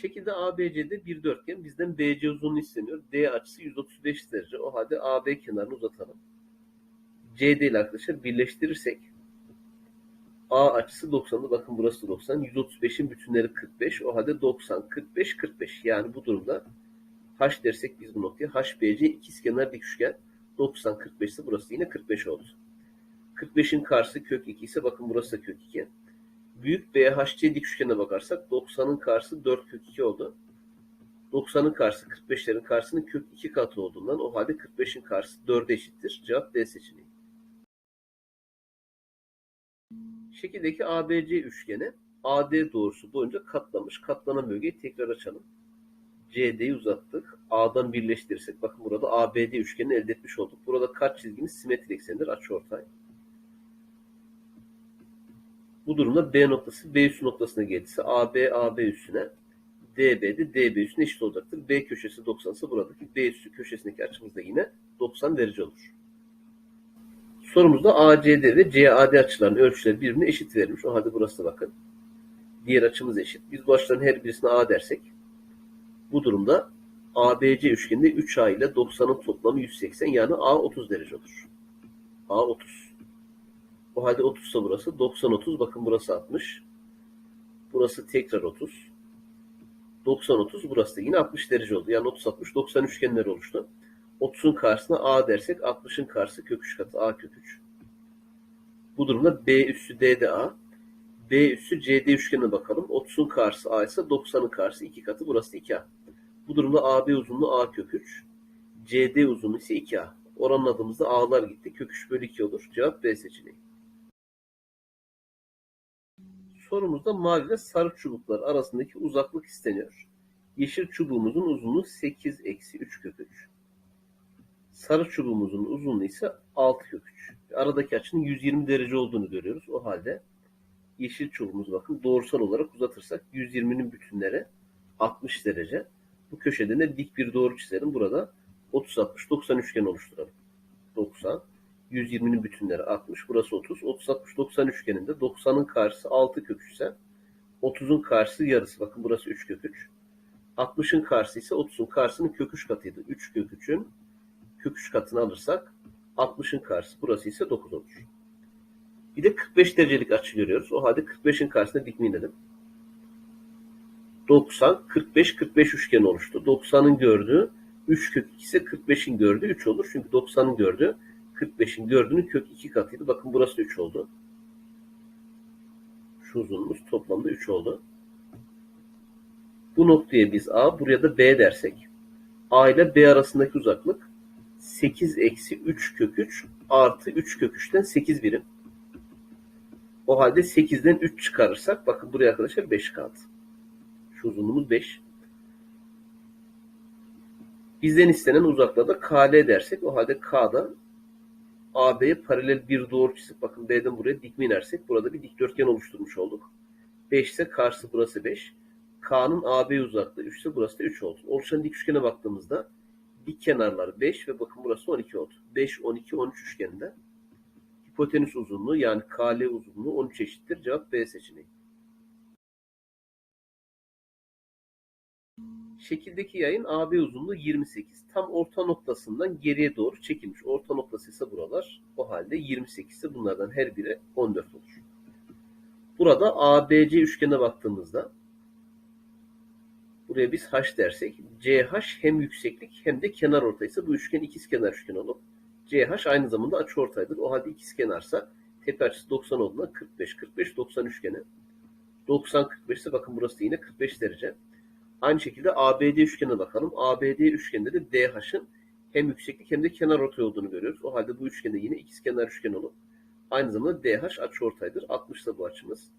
Şekilde ABC'de bir dörtgen. Bizden BC uzunluğu isteniyor. D açısı 135 derece. O halde AB kenarını uzatalım. CD ile arkadaşlar birleştirirsek A açısı 90'dı. Bakın burası da 90. 135'in bütünleri 45. O halde 90, 45, 45. Yani bu durumda H dersek biz bu noktaya HBC ikizkenar dik üçgen 90, 45 ise burası yine 45 oldu. 45'in karşısı kök 2 ise bakın burası da kök 2. Büyük BHC dik üçgene bakarsak 90'ın karşısı 4 kök 2 oldu. 90'ın karşısı 45'lerin karşısının kök 2 katı olduğundan o halde 45'in karşısı 4'e eşittir. Cevap D seçeneği. Şekildeki ABC üçgeni AD doğrusu boyunca katlamış. Katlanan bölgeyi tekrar açalım. CD'yi uzattık. A'dan birleştirirsek bakın burada ABD üçgenini elde etmiş olduk. Burada kaç çizgimiz simetrik eksendir açıortay. Bu durumda B noktası B üssü noktasına gelirse AB AB üssüne DB de DB üssüne eşit olacaktır. B köşesi 90 ise buradaki B üssü köşesindeki açımız da yine 90 derece olur. Sorumuzda ACD ve CAD açılarının ölçüleri birbirine eşit verilmiş. O halde burası da bakın. Diğer açımız eşit. Biz bu açıların her birisine A dersek bu durumda ABC üçgeninde 3A ile 90'ın toplamı 180 yani A 30 derece olur. A 30. O halde 30 ise burası 90 30 bakın burası 60. Burası tekrar 30. 90 30 burası da yine 60 derece oldu. Yani 30 60 90 üçgenler oluştu. 30'un karşısına A dersek 60'ın karşısı kök 3 katı A kök 3. Bu durumda B üssü D de A. B üssü CD üçgenine bakalım. 30'un karşısı A ise 90'ın karşısı 2 katı burası da 2A. Bu durumda AB uzunluğu A kök 3. CD uzunluğu ise 2A. Oranladığımızda A'lar gitti. Kök 3 bölü 2 olur. Cevap B seçeneği. Sorumuzda mavi ve sarı çubuklar arasındaki uzaklık isteniyor. Yeşil çubuğumuzun uzunluğu 8 eksi 3 kök 3. Sarı çubuğumuzun uzunluğu ise 6 kök 3. Aradaki açının 120 derece olduğunu görüyoruz. O halde yeşil çubuğumuzu bakın doğrusal olarak uzatırsak 120'nin bütünleri 60 derece. Bu köşede de dik bir doğru çizelim. Burada 30 60 90 üçgen oluşturalım. 90 120'nin bütünleri 60. Burası 30. 30 60 90 üçgeninde 90'ın karşısı 6 kök 3 ise 30'un karşısı yarısı. Bakın burası 3 kök 3. 60'ın karşısı ise 30'un karşısının kök 3 katıydı. 3 kök 3'ün kök 3 katını alırsak 60'ın karşısı burası ise 9 olur. Bir de 45 derecelik açı görüyoruz. O halde 45'in karşısına dikme inelim. 90, 45, 45 üçgen oluştu. 90'ın gördüğü 3 kök 2 ise 45'in gördüğü 3 olur. Çünkü 90'ın gördüğü 45'in gördüğünün kök 2 katıydı. Bakın burası da 3 oldu. Şu uzunluğumuz toplamda 3 oldu. Bu noktaya biz A, buraya da B dersek A ile B arasındaki uzaklık 8 eksi 3 kök 3 artı 3 kök 3'ten 8 birim. O halde 8'den 3 çıkarırsak bakın buraya arkadaşlar 5 kaldı. Şu uzunluğumuz 5. Bizden istenen uzaklığa da KL dersek o halde K'da AB'ye paralel bir doğru çizip bakın B'den buraya dikme inersek burada bir dikdörtgen oluşturmuş olduk. 5 ise karşısı burası 5. K'nın AB uzaklığı 3 ise burası da 3 oldu. Oluşan dik üçgene baktığımızda dik kenarlar 5 ve bakın burası 12 oldu. 5, 12, 13 üçgeninde hipotenüs uzunluğu yani KL uzunluğu 13 eşittir. Cevap B seçeneği. Şekildeki yayın AB uzunluğu 28. Tam orta noktasından geriye doğru çekilmiş. Orta noktası ise buralar. O halde 28 ise bunlardan her biri 14 olur. Burada ABC üçgene baktığımızda buraya biz H dersek CH hem yükseklik hem de kenar ortaysa bu üçgen ikizkenar üçgen olur. CH aynı zamanda açıortaydır. O halde ikizkenarsa tepe açısı 90 olduğunda 45 45 90 üçgeni. 90 45 ise bakın burası yine 45 derece. Aynı şekilde ABD üçgenine bakalım. ABD üçgeninde de DH'ın hem yükseklik hem de kenar ortay olduğunu görüyoruz. O halde bu üçgende yine ikizkenar üçgen olur. Aynı zamanda DH açıortaydır. 60 da bu açımız.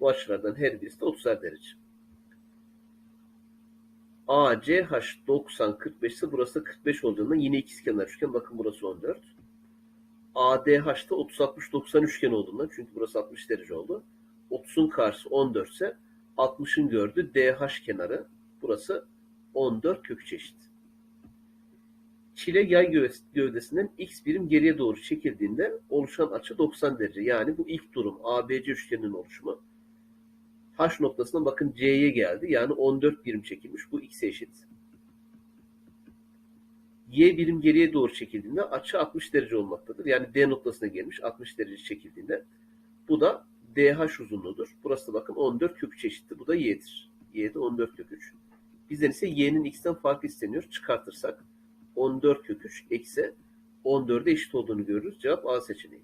Bu açılardan her birisi de 30'ar derece. ACH 90 45 ise burası da 45 olduğundan yine ikizkenar üçgen. Bakın burası 14. ADH da 30 60 90 üçgen olduğundan çünkü burası 60 derece oldu. 30'un karşısı 14 ise 60'ın gördüğü DH kenarı burası 14 kök çeşit. Çile yay gövdesinden x birim geriye doğru çekildiğinde oluşan açı 90 derece. Yani bu ilk durum ABC üçgeninin oluşumu. H noktasına bakın C'ye geldi. Yani 14 birim çekilmiş. Bu X'e eşit. Y birim geriye doğru çekildiğinde açı 60 derece olmaktadır. Yani D noktasına gelmiş 60 derece çekildiğinde. Bu da DH uzunluğudur. Burası da bakın 14 kök 3 eşittir. Bu da Y'dir. Y'de 14 kök 3. Bizden ise Y'nin X'ten farkı isteniyor. Çıkartırsak 14 kök 3 eksi 14'e eşit olduğunu görürüz. Cevap A seçeneği.